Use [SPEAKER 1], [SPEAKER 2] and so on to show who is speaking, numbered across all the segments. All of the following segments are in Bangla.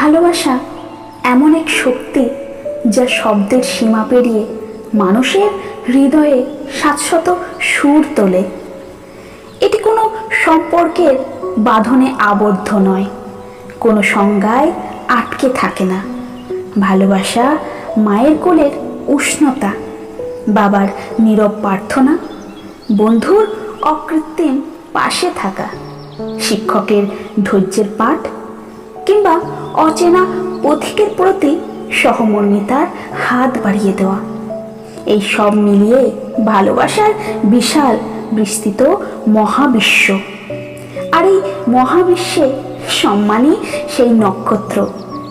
[SPEAKER 1] ভালোবাসা এমন এক শক্তি যা শব্দের সীমা পেরিয়ে মানুষের হৃদয়ে শাশ্বত সুর তোলে। এটি কোনো সম্পর্কের বাঁধনে আবদ্ধ নয়, কোনো সংজ্ঞায় আটকে থাকে না। ভালোবাসা মায়ের কোলের উষ্ণতা, বাবার নীরব প্রার্থনা, বন্ধুর অকৃত্রিম পাশে থাকা, শিক্ষকের ধৈর্যের পাঠ কিংবা অচেনা পথিকের প্রতি সহমর্মিতার হাত বাড়িয়ে দেওয়া। এই সব মিলিয়ে ভালোবাসার বিশাল বিস্তৃত মহাবিশ্ব। আর এই মহাবিশ্বে সম্মানী সেই নক্ষত্র,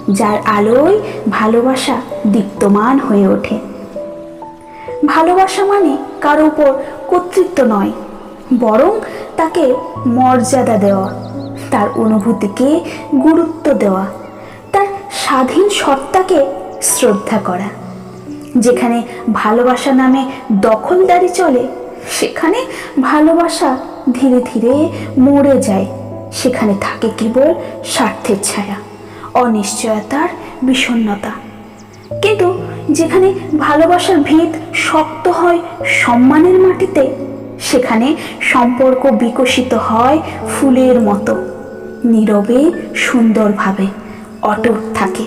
[SPEAKER 1] যার আলোয় ভালোবাসা দীপ্তমান হয়ে ওঠে। ভালোবাসা মানে কারও উপর কর্তৃত্ব নয়, বরং তাকে মর্যাদা দেওয়া, তার অনুভূতিকে গুরুত্ব দেওয়া। স্বাধীন সত্তাকে শ্রদ্ধা করা। যেখানে ভালোবাসা নামে দখলদারি চলে, সেখানে ভালোবাসা ধীরে ধীরে মরে যায়। সেখানে থাকে কেবল স্বার্থের ছায়া, অনিশ্চয়তার বিষণ্ণতা। কিন্তু যেখানে ভালোবাসার ভিত শক্ত হয় সম্মানের মাটিতে, সেখানে সম্পর্ক বিকশিত হয় ফুলের মতো, নীরবে, সুন্দরভাবে। অটুট থাকে।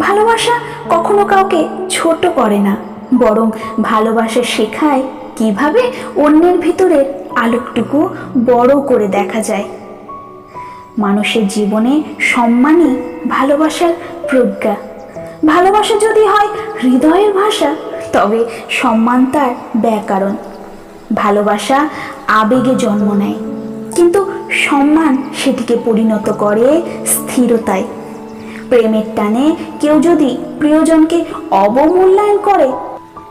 [SPEAKER 1] ভালোবাসা কখনো কাউকে ছোট করে না, বরং ভালোবাসা শেখায় কীভাবে অন্যের ভিতরে আলোকটুকু বড় করে দেখা যায়। মানুষের জীবনে সম্মানই ভালোবাসার প্রজ্ঞা। ভালোবাসা যদি হয় হৃদয়ের ভাষা, তবে সম্মান তার ব্যাকরণ। ভালোবাসা আবেগে জন্ম নেয়, কিন্তু সম্মান সেটিকে পরিণত করে স্থিরতায়। প্রেমের টানে কেউ যদি প্রিয়জনকে অবমূল্যায়ন করে,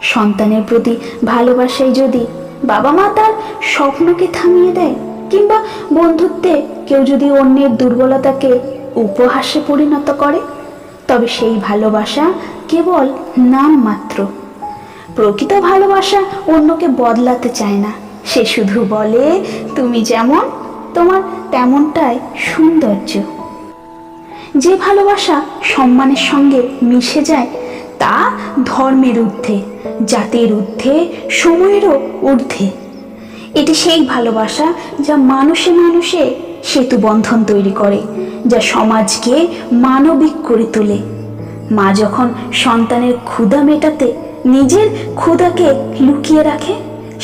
[SPEAKER 1] সন্তানের প্রতি ভালোবাসায় যদি বাবা মা তার স্বপ্নকে থামিয়ে দেয়, কিংবা বন্ধুত্বে কেউ যদি অন্যের দুর্বলতাকে উপহাসে পরিণত করে, তবে সেই ভালোবাসা কেবল নাম মাত্র প্রকৃত ভালোবাসা অন্যকে বদলাতে চায় না। সে শুধু বলে, তুমি যেমন তোমার তেমনটাই সৌন্দর্য। যে ভালোবাসা সম্মানের সঙ্গে মিশে যায়, তা ধর্মের ঊর্ধ্বে, জাতির ঊর্ধ্বে, সময়েরও ঊর্ধ্বে। এটি সেই ভালোবাসা যা মানুষে মানুষে সেতু বন্ধন তৈরি করে, যা সমাজকে মানবিক করে তোলে। মা যখন সন্তানের ক্ষুধা মেটাতে নিজের ক্ষুধাকে লুকিয়ে রাখে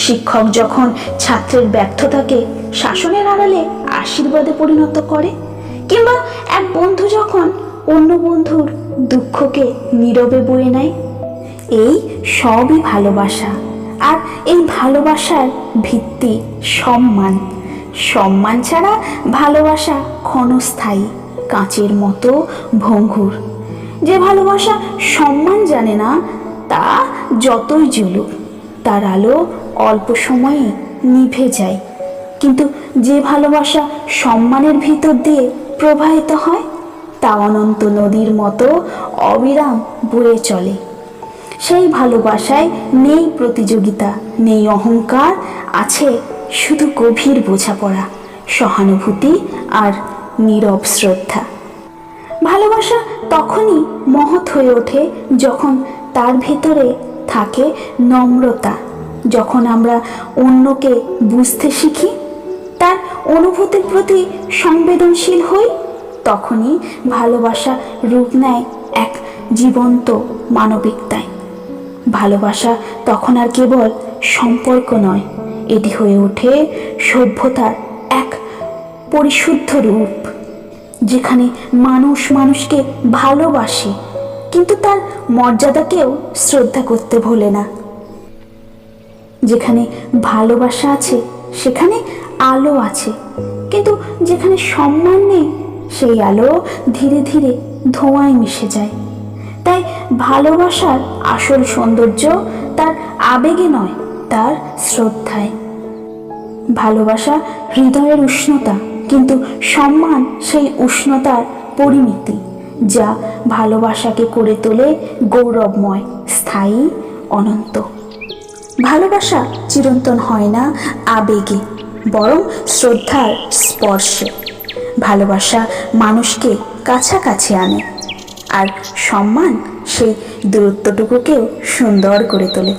[SPEAKER 1] শিক্ষক যখন ছাত্রের ব্যর্থতাকে শাসনের আড়ালে আশীর্বাদে পরিণত করে, কিংবা এক বন্ধু যখন অন্য বন্ধুর দুঃখকে নীরবে বয়ে নেয়, এই সবই ভালোবাসা। আর এই ভালোবাসার ভিত্তি সম্মান। সম্মান ছাড়া ভালোবাসা ক্ষণস্থায়ী, কাঁচের মতো ভঙ্গুর। যে ভালোবাসা সম্মান জানে না, তা যতই জ্বলুক তার আলো অল্প সময়ে নিভে যায়। কিন্তু যে ভালোবাসা সম্মানের ভিতর দিয়ে প্রবাহিত হয়, তা অনন্ত নদীর মতো অবিরাম বয়ে চলে। সেই ভালোবাসায় নেই প্রতিযোগিতা, নেই অহংকার, আছে শুধু গভীর বোঝাপড়া, সহানুভূতি আর নীরব শ্রদ্ধা। ভালোবাসা তখনই মহৎ হয়ে ওঠে যখন তার ভেতরে থাকে নম্রতা। যখন আমরা অন্যকে বুঝতে শিখি, তার অনুভূতির প্রতি সংবেদনশীল হই, তখনই ভালোবাসা রূপ নেয় এক জীবন্ত মানবিকতায়। ভালোবাসা তখন আর কেবল সম্পর্ক নয়, এটি হয়ে ওঠে সভ্যতার এক পরিশুদ্ধ রূপ, যেখানে মানুষ মানুষকে ভালোবাসে কিন্তু তার মর্যাদাকেও শ্রদ্ধা করতে ভোলে না। যেখানে ভালোবাসা আছে, সেখানে আলো আছে। কিন্তু যেখানে সম্মান নেই, সেই আলো ধীরে ধীরে ধোঁয়ায় মিশে যায়। তাই ভালোবাসার আসল সৌন্দর্য তার আবেগে নয়, তার শ্রদ্ধায়। ভালোবাসা হৃদয়ের উষ্ণতা, কিন্তু সম্মান সেই উষ্ণতার পরিমিতি। যা ভালোবাসাকে করে তোলে গৌরবময়, স্থায়ী, অনন্ত। ভালোবাসা চিরন্তন হয় না আবেগে, বরং শ্রদ্ধার স্পর্শে। ভালোবাসা মানুষকে কাছাকাছি আনে, আর সম্মান সেই দূরত্বটুকুকেও সুন্দর করে তোলে।